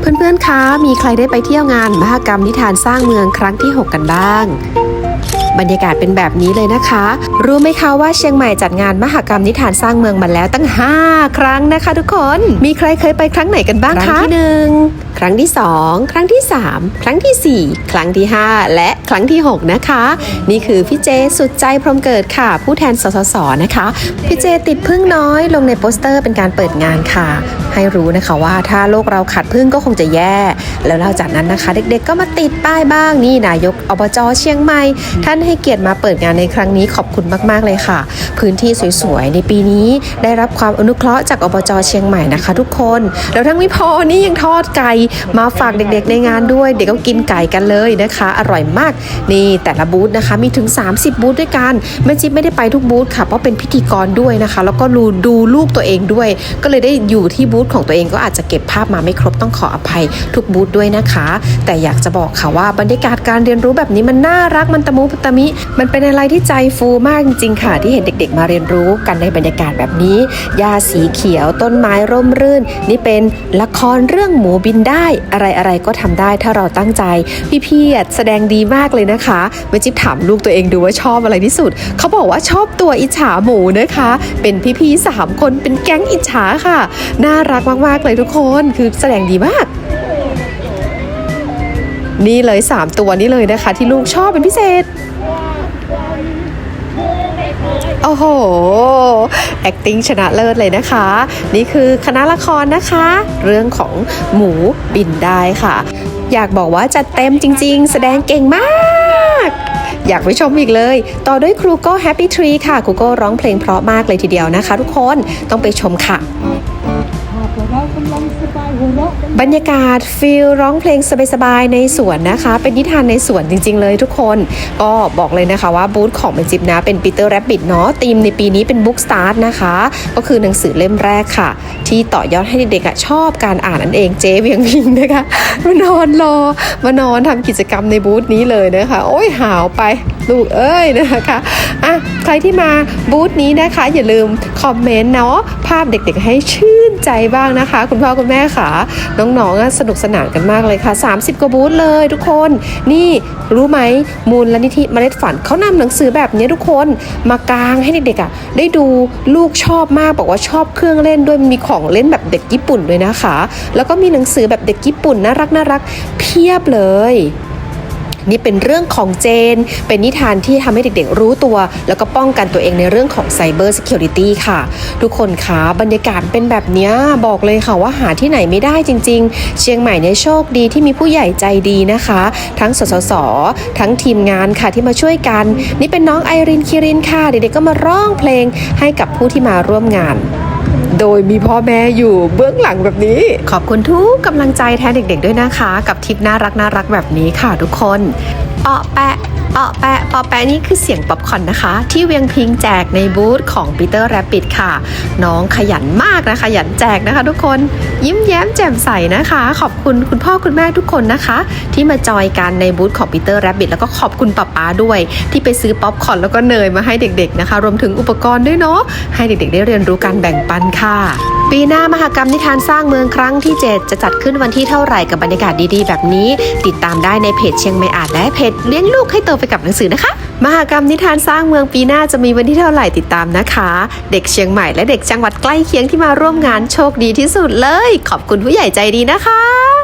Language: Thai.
เพื่อนๆ คะ มีใครได้ไปเที่ยวงานมหกรรมนิทานสร้างเมืองครั้งที่ 6 กันบ้าง บรรยากาศเป็นแบบนี้เลยนะคะ รู้ไหมคะว่าเชียงใหม่จัดงานมหกรรมนิทานสร้างเมืองมาแล้วตั้ง 5 ครั้งนะคะ ทุกคน มีใครเคยไปครั้งไหนกันบ้างคะ ครั้งที่หนึ่งครั้งที่ 2 ครั้งที่ 3 ครั้งทีสี่4 ครั้งที่ 5 และครั้งที่ 6 นะคะ นี่คือพี่เจสุดใจพรมเกิดค่ะ ผู้แทนสสสนะคะ พี่เจติดพึ่งน้อยลงในโปสเตอร์เป็นการเปิดงานค่ะให้รู้นะคะว่าถ้าโลกเราขาดพึ่งก็คงจะแย่ แล้วนอกจากนั้นนะคะ เด็กๆก็มาติดป้ายบ้างนี่นายกอบจเชียงใหม่ ท่านให้เกียรติมาเปิดงานในครั้งนี้ขอบคุณมากๆเลยค่ะ พื้นที่สวยๆในปีนี้ได้รับความอนุเคราะห์จากอบจเชียงใหม่นะคะ ทุกคนแล้วทั้งไม่พอนี่ยังทอดไก่มาฝากเด็กๆในงานด้วย เด็กก็กินไก่กันเลยนะคะ อร่อยมากนี่แต่ละบูธนะคะมีถึง 30 บูธด้วยกันแม่จิ๊บไม่ได้ไปทุกบูธค่ะเพราะเป็นพิธีกรด้วยนะคะ แล้วก็ดูดูลูกตัวเองด้วย ก็เลยได้อยู่ที่บูธของตัวเองก็อาจจะเก็บภาพมาไม่ครบต้องขออภัยทุกบูธด้วยนะคะ แต่อยากจะบอกค่ะว่าบรรยากาศการเรียนรู้แบบนี้มันน่ารักมันตะมุตะมิ มันเป็นอะไรที่ใจฟูมากจริงๆค่ะ ที่เห็นเด็กๆ มาเรียนรู้กันในบรรยากาศแบบนี้หญ้าสีเขียวต้นไม้ร่มรื่น นี่เป็นละครเรื่องหมูบินได้อะไรๆก็ทำได้ถ้าเราตั้งใจ พี่ๆแสดงดีมากเลยนะคะแม่จิ๊บถามลูกตัวเองดูว่าชอบอะไรที่สุด เขาบอกว่าชอบตัวอิจฉาหมูนะคะ เป็นพี่ๆสามคนเป็นแก๊งอิจฉาค่ะน่ารักมากๆเลยทุกคนคือแสดงดีมาก นี่เลย 3 ตัวนี้เลยนะคะ ที่ลูกชอบเป็นพิเศษ โอ้โห acting ชนะเลิศเลยนะคะ นี่คือคณะละครนะคะ เรื่องของหมูบินได้ค่ะ อยากบอกว่าจัดเต็มจริง ๆ แสดงเก่งมากอยากไปชมอีกเลย ต่อด้วยครูโก้ Happy Tree ค่ะ ครูโก้ร้องเพลงเพราะมากเลยทีเดียวนะคะทุกคน ต้องไปชมค่ะ Long Sabai บรรยากาศฟิลร้องเพลงสบายๆในสวนนะคะ เป็นนิทานในสวนจริง ๆ เลยทุกคน ก็บอกเลยนะคะว่าบูธของเมจิบนะ เป็นปีเตอร์แรบบิทเนาะธีมในปีนี้เป็นบุ๊กสตาร์ทนะคะ ก็คือหนังสือเล่มแรกค่ะ ที่ต่อยอดให้เด็กๆชอบการอ่านนั่นเองเจ๊เวียงพิงนะคะมานอนรอมานอนทำกิจกรรมในบูธนี้เลยนะคะ โอ้ยหาวไปลูกเอ้ยนะคะอะใครที่มาบูธนี้นะคะ อย่าลืมคอมเมนต์เนาะภาพเด็กๆให้ชื่นใจบ้างนะคะ คุณพ่อคุณแม่ค่ะน้องๆสนุกสนานกันมากเลยค่ะ 30กว่าบูธเลยทุกคน นี่รู้ไหมมูลนิธิเมล็ดฝันเขานำหนังสือแบบนี้ทุกคนมากางให้เด็กๆอะได้ดูลูกชอบมากบอกว่าชอบเครื่องเล่นด้วยมีของเล่นแบบเด็กญี่ปุ่นด้วยนะคะ แล้วก็มีหนังสือแบบเด็กญี่ปุ่นน่ารักน่ารักเพียบเลย นี่เป็นเรื่องของเจน เป็นนิทานที่ทำให้เด็กๆรู้ตัว แล้วก็ป้องกันตัวเองในเรื่องของ Cyber Security ค่ะ ทุกคนคะบรรยากาศเป็นแบบนี้บอกเลยค่ะว่าหาที่ไหนไม่ได้จริง ๆ เชียงใหม่เนี่ยโชคดีที่มีผู้ใหญ่ใจดีนะคะ ทั้งสสสทั้งทีมงานค่ะที่มาช่วยกัน นี่เป็นน้องไอรินคิรินค่ะ เด็กๆก็มาร้องเพลงให้กับผู้ที่มาร่วมงาน โดยมีพ่อแม่อยู่เบื้องหลังแบบนี้ ขอบคุณทุกกำลังใจแทนเด็กๆด้วยนะคะ กับทริปน่ารักน่ารักแบบนี้ค่ะทุกคนเปาะแปะเปาะแปะเปาแปะนี่คือเสียงป๊อปคอร์นนะคะ ที่เวียงพิงแจกในบูธของปีเตอร์แรปปิดค่ะ น้องขยันมากนะคะขยันแจกนะคะ ทุกคนยิ้มแย้มแจ่มใสนะคะ ขอบคุณคุณพ่อคุณแม่ทุกคนนะคะ ที่มาจอยกันในบูธของปีเตอร์แรปปิดแล้วก็ขอบคุณป๊าป๊าด้วย ที่ไปซื้อป๊อปคอร์นแล้วก็เนยมาให้เด็กๆนะคะ รวมถึงอุปกรณ์ด้วยเนาะให้เด็กๆ ได้เรียนรู้การแบ่งปันค่ะ ปีหน้ามหกรรมนิทานสร้างเมืองครั้งที่ 7 จะจัดขึ้นวันที่เท่าไหร่กับบรรยากาศดีๆ แบบนี้ ติดตามได้ในเพจเชียงใหม่อานและเพจเลี้ยงลูกให้โตไปกับหนังสือนะคะ มหกรรมนิทานสร้างเมืองปีหน้าจะมีวันที่เท่าไหร่ติดตามนะคะ เด็กเชียงใหม่และเด็กจังหวัดใกล้เคียงที่มาร่วมงานโชคดีที่สุดเลย ขอบคุณผู้ใหญ่ใจดีนะคะ